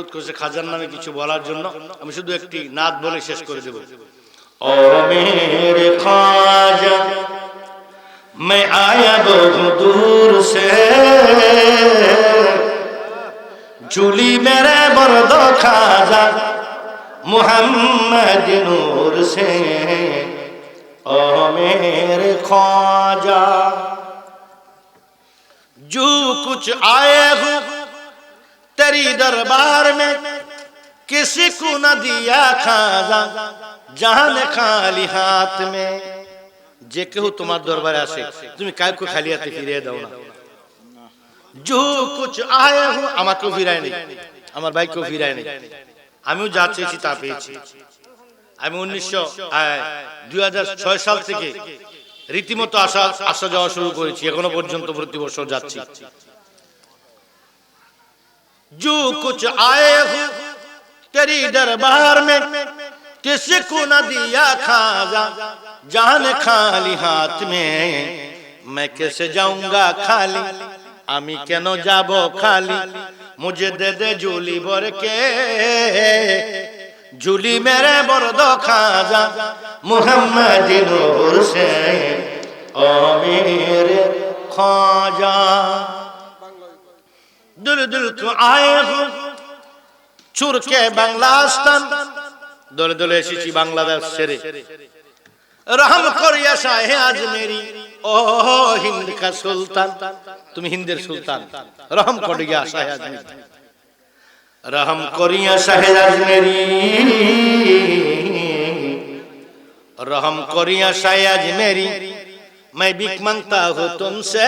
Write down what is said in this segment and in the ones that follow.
অনুরোধ করেছে খাজার নামে কিছু বলার জন্য আমি শুধু একটি নাদ বলে শেষ করে দেব ओ मेरे ख्वाजा मैं आया बहु दूर से झूली मेरे बरद खाजा मोहम्मद नूर से ओ मेरे ख्वाजा जो कुछ आए हो तेरी दरबार में किसी को न दिया खाजा জান খালি হাত মে যে কেউ তোমার দরবারে আসে তুমি কাউকে খালি হাতে ফিরিয়ে দাও না জো কুছ আয়ে হো আমাকেও ফিরায় নেই আমার ভাইকেও ফিরায় নেই আমিও যা চেয়েছি তা পেয়েছি আমি উনিশশো দুই সাল থেকে রীতিমতো আসা আসা যাওয়া শুরু করেছি এখনো পর্যন্ত প্রতি বছর যাচ্ছি जो कुछ आए हो तेरी दरबार में किसी को न दिया खाजा जान खाली हाथ में मैं कैसे जाऊंगा खाली আমি কেন যাব খালি মুঝে দে দে ঝুলি ভর কে ঝুলি মেরে বরদ খাজা मोहम्मद नूर से ओ मेरे ख्वाजा दुल दुल को आए हो চুর কে বাংলাস্তান দলে দলে এসেছি বাংলাদেশ ছেড়ে রহম করিয়া শাহে আজমেরি ও হিন্দ কা সুলতান তুমি হিন্দের সুলতান রহম করিয়া শাহে আজমেরি रहम करिया शहराज मेरी रहम करिया शाहे अजमेरी मैं भीख मांगता हूँ तुमसे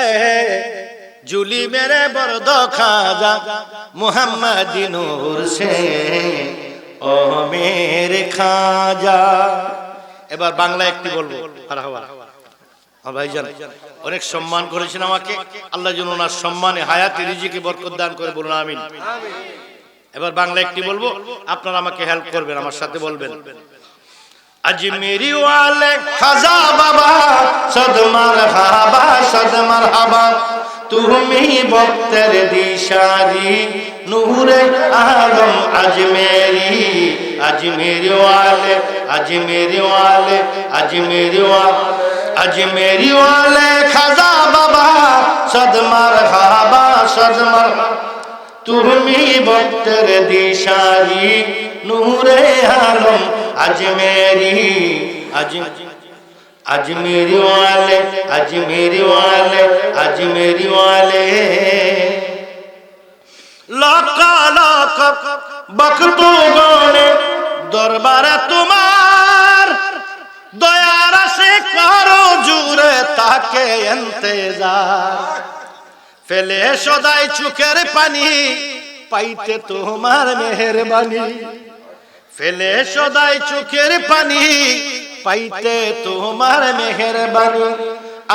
झूली मेरे बरद खाजा मोहम्मद नूर से ओ मेरे खाजा এবার বাংলা একটি বলবো মারহাবা। আমার ভাইজান অনেক সম্মান করেছেন আমাকে আল্লাহ যেন ওনার সম্মানে হায়াতে রিজিকে বরকত দান করে বলুন আমিন এবার বাংলা একটি বলবো আপনারা আমাকে হেল্প করবেন আমার সাথে বলবেন আজ মেরি ওয়ালে খাজা বাবা सद मरहबा सद मरहबा তুমি বক্তের দিশারি, নূরে আলম আজমেরি আজমেরি ওয়ালে আজমেরি ওয়ালে আজমেরি ওয়ালে আজমেরি ওয়ালে, খাজা বাবা সদ মারহাবা সদ মারহাবা তুমি বক্তের দিশারি, নূরে আলম আজমেরি আজমেরি अजमेरी वाले अजमेरी वाले अजमेरी वाले লক লক বকতু গনে দরবারে তোমার দয়ার সে করো জুরে তাকে ইন্তজার ফেলে সদাই চুকের পানি পাইতে তোমার মেহরবানি ফেলে সদাই চোখের পানি পাইতে তোমার মেহরবানি।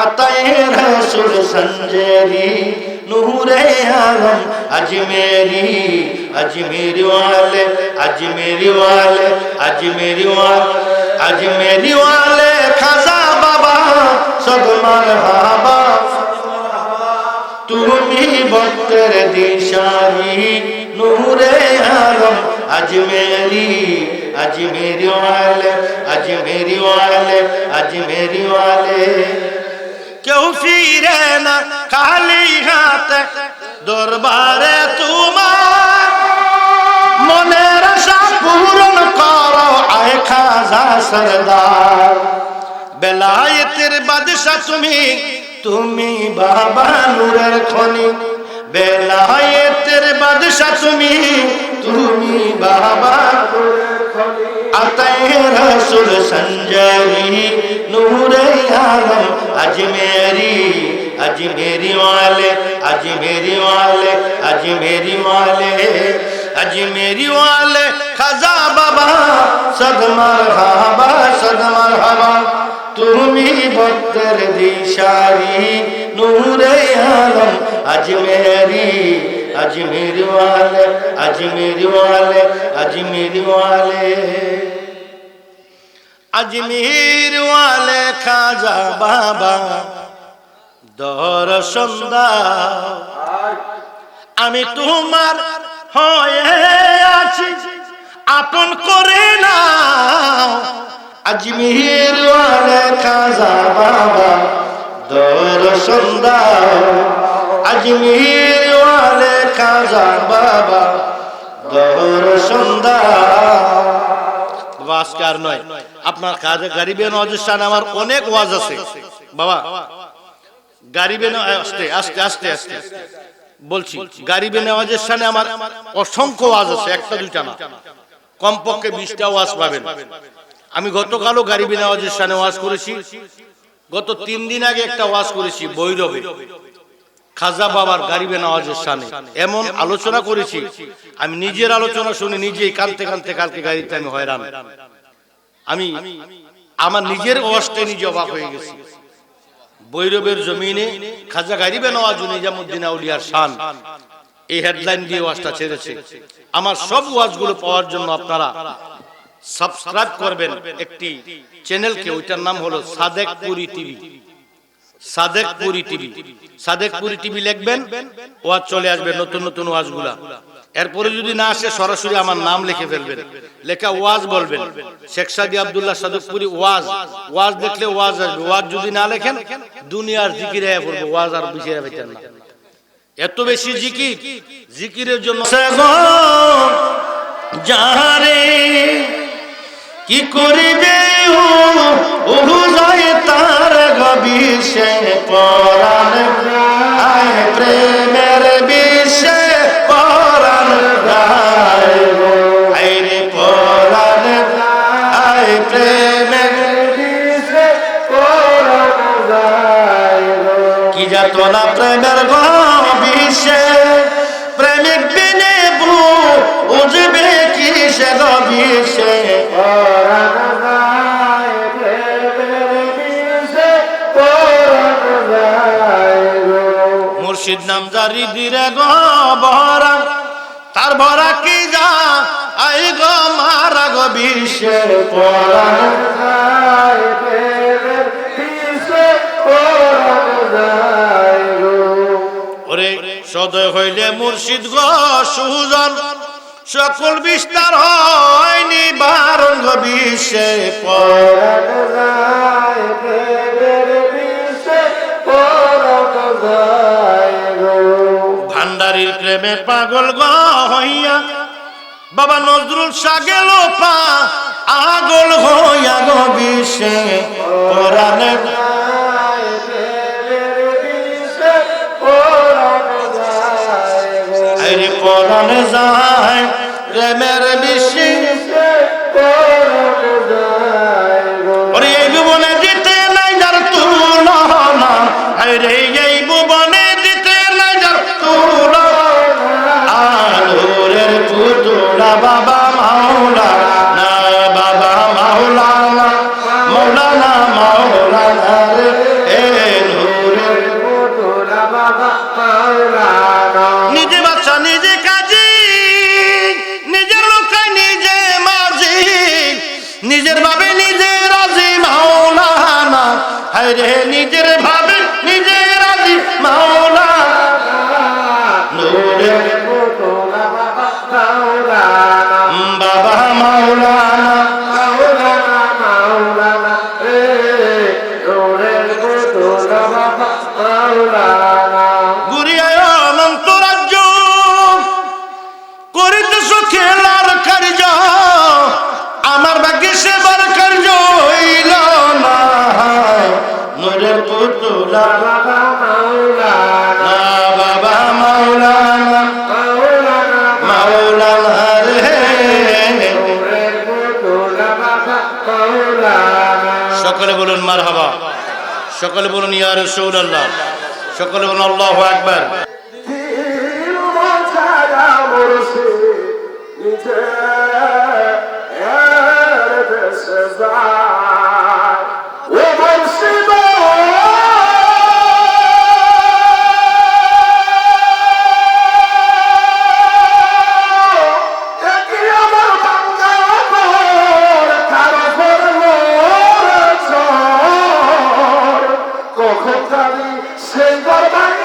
আতায় রসুল সঞ্জেরি, নূরে আলম, আজমেরি আজমেরি ওয়ালে আজমেরি ওয়ালে আজমেরি ওয়ালে আজমেরি ওয়ালে, খাজা বাবা সদমার হাবা। তুমি ভক্তের দিশারি নূরে আলম আজমেরি আজমেরি ওয়ালে আজমেরি ওয়ালে আজমেরি ওয়ালে। কেউ ফিরে না খালি হাতে দরবারে তোমার। মনের আশা পূরণ করো, আয় খাজা সরদার। বেলায়েতের বাদশা তুমি তুমি বাবা নূরের খনি। বেলায়েতের বাদশা তুমি তুমি বাবা আতায় রসুল সঞ্জরি নূরে আলম আজমেরি अजमेरी वाले अजमेरी वाले अजमेरी वाले अजमेरी वाले खाजा बाबा सद मरहबा सद मरहबा তুমি ভক্তের দিশারি নূরে আলম আজমেরি अजमेरी वाले अजमेरी वाले अजमेरी वाले अजमेर वाले खाजा बाबा দর্শন দাও আমি তোমার হয়ে আছি আপন করে না আজমির ওয়ালে খাজা বাবা দর্শন দাও আজমির ওয়ালে খাজা বাবা দর্শন দাও বাবা নয়, আপনার কাজে গারিবে নওয়াজের আমার অনেক ওয়াজ আছে। বাবা, গারিবে আস্তে আস্তে আস্তে আস্তে। বলছি, গারিবে নেওয়াজের সামনে আমার অসংখ্য ওয়াজ আছে, একটা, দুইটা না। কমপক্ষে বিশটা ওয়াজ পাবেন। আমি গতকালও গারিবে নেওয়াজের সামনে ওয়াজ করেছি। গত তিন দিন আগে একটা ওয়াজ করেছি বৈরবে খাজা বাবার গারিবে নওয়াজের সামনে। এমন আলোচনা করেছি। আমি নিজের আলোচনা শুনে নিজেই কানতে কানতে কালকে গাড়িতে আমি হয়রান। আমি আমার নিজের অবস্থায় নিজে অবাক হয়ে গেছি। বৈরবের জমিনে খাজা গারিবে নওয়াজ নিজামুদ্দিন আউলিয়ার শান। এই হেডলাইন দিয়ে ওয়াজটা ছেড়েছে। আমার সব ওয়াজগুলো পাওয়ার জন্য আপনারা সাবস্ক্রাইব করবেন একটি চ্যানেলকে ওইটার নাম হলো Sadekpuri TV. Sadekpuri TV. Sadekpuri TV লিখবেন ওয়াজ চলে আসবে নতুন নতুন ওয়াজগুলা। এরপরে যদি না আসে, সরাসরি আমার নাম লিখে ফেলবেন। লেখা ওয়াজ বলবেন। শেখ সাদি আব্দুল্লাহ সাদেকপুরি ওয়াজ। ওয়াজ দেখলে ওয়াজ আসবে। ওয়াজ যদি না লেখেন, দুনিয়ার জিকির হয়ে পড়বে। ওয়াজ আর বিছিয়ে পেতেন না। এত বেশি জিকির, জিকিরের জন্য যারে কি করিবে ওহু তার গবিষে পরাণ আয় প্রেমের বিষে পরাণ আয় রে পরাণ আয় প্রেমের বিষে পরাণ কি যাত না প্রেমের মুর্শিদ নাম জারি দিরে গো গবরা তার ভরা কি যা? আই গো মারা গো পরাণ ওরে সদয় হইলে মুর্শিদ গো সুজন, সকল বিস্তার হয়নি বারণ গো বিশ্বে ভান্ডারির প্রেমে পাগল গ হইয়া। বাবা নজরুল সাগেল পা, আগল হইয়া গো বিষে। পরাণ যায় নিজে কাজী, নিজের লোকায় নিজে মাঝি নিজের ভাবে নিজে রাজি মাওলানা। হায় রে নিজের ভাবে নিজে রাজি মাওলানা। সকলে বলুন ইয়া রাসূলুল্লাহ। সকলে বলুন আল্লাহ আকবার। কখন সেই গর্বাঙ্গা